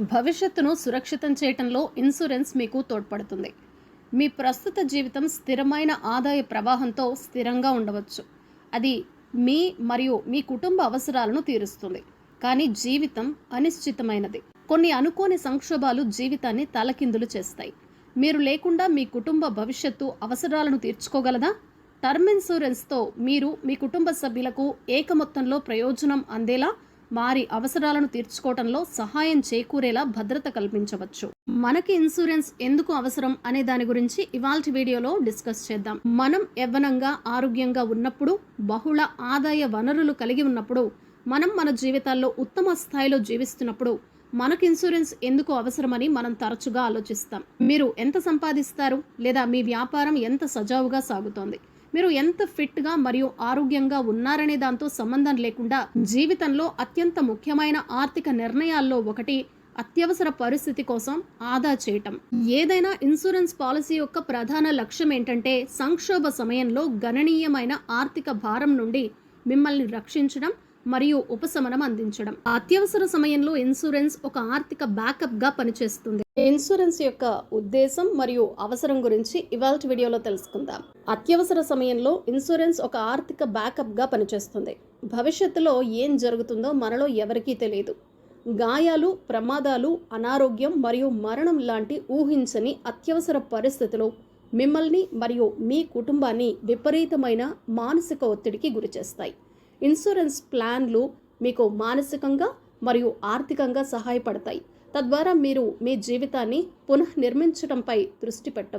భవిష్యత్తును సురక్షితం చేయటంలో ఇన్సూరెన్స్ మీకు తోడ్పడుతుంది. మీ ప్రస్తుత జీవితం స్థిరమైన ఆదాయ ప్రవాహంతో స్థిరంగా ఉండవచ్చు. అది మీ మరియు మీ కుటుంబ అవసరాలను తీరుస్తుంది. కానీ జీవితం అనిశ్చితమైనది. కొన్ని అనుకోని సంక్షోభాలు జీవితాన్ని తలకిందులు చేస్తాయి. మీరు లేకుండా మీ కుటుంబ భవిష్యత్తు అవసరాలను తీర్చుకోగలదా? టర్మ్ ఇన్సూరెన్స్తో మీరు మీ కుటుంబ సభ్యులకు ఏక మొత్తంలో ప్రయోజనం అందేలా? వారి అవసరాలను తీర్చుకోవడంలో సహాయం చేకూరేలా భద్రత కల్పించవచ్చు. మనకి ఇన్సూరెన్స్ ఎందుకు అవసరం అనే దాని గురించి ఇవాళ వీడియోలో డిస్కస్ చేద్దాం. మనం యవ్వనంగా ఆరోగ్యంగా ఉన్నప్పుడు బహుళ ఆదాయ వనరులు కలిగి ఉన్నప్పుడు మనం మన జీవితాల్లో ఉత్తమ స్థాయిలో జీవిస్తున్నప్పుడు మనకు ఇన్సూరెన్స్ ఎందుకు అవసరమని మనం తరచుగా ఆలోచిస్తాం. మీరు ఎంత సంపాదిస్తారు? లేదా మీ వ్యాపారం ఎంత సజావుగా సాగుతోంది? మీరు ఎంత ఫిట్గా మరియు ఆరోగ్యంగా ఉన్నారనే దాంతో సంబంధం లేకుండా జీవితంలో అత్యంత ముఖ్యమైన ఆర్థిక నిర్ణయాల్లో ఒకటి అత్యవసర పరిస్థితి కోసం ఆదా చేయటం. ఏదైనా ఇన్సూరెన్స్ పాలసీ యొక్క ప్రధాన లక్ష్యం ఏంటంటే సంక్షోభ సమయంలో గణనీయమైన ఆర్థిక భారం నుండి మిమ్మల్ని రక్షించడం మరియు ఉపశమనం అందించడం. అత్యవసర సమయంలో ఇన్సూరెన్స్ ఒక ఆర్థిక బ్యాకప్గా పనిచేస్తుంది. ఇన్సూరెన్స్ యొక్క ఉద్దేశం మరియు అవసరం గురించి ఇవాళ వీడియోలో తెలుసుకుందాం. అత్యవసర సమయంలో ఇన్సూరెన్స్ ఒక ఆర్థిక బ్యాకప్గా పనిచేస్తుంది. భవిష్యత్తులో ఏం జరుగుతుందో మనలో ఎవరికీ తెలియదు. గాయాలు ప్రమాదాలు అనారోగ్యం మరియు మరణం లాంటి ఊహించని అత్యవసర పరిస్థితులు మిమ్మల్ని మరియు మీ కుటుంబాన్ని విపరీతమైన మానసిక ఒత్తిడికి గురిచేస్తాయి. ఇన్సూరెన్స్ ప్లాన్లు మీకు మానసికంగా మరియు ఆర్థికంగా సహాయపడతాయి. తద్వారా మీరు మీ జీవితాన్ని పునఃనిర్మించడంపై దృష్టి పెట్టవచ్చు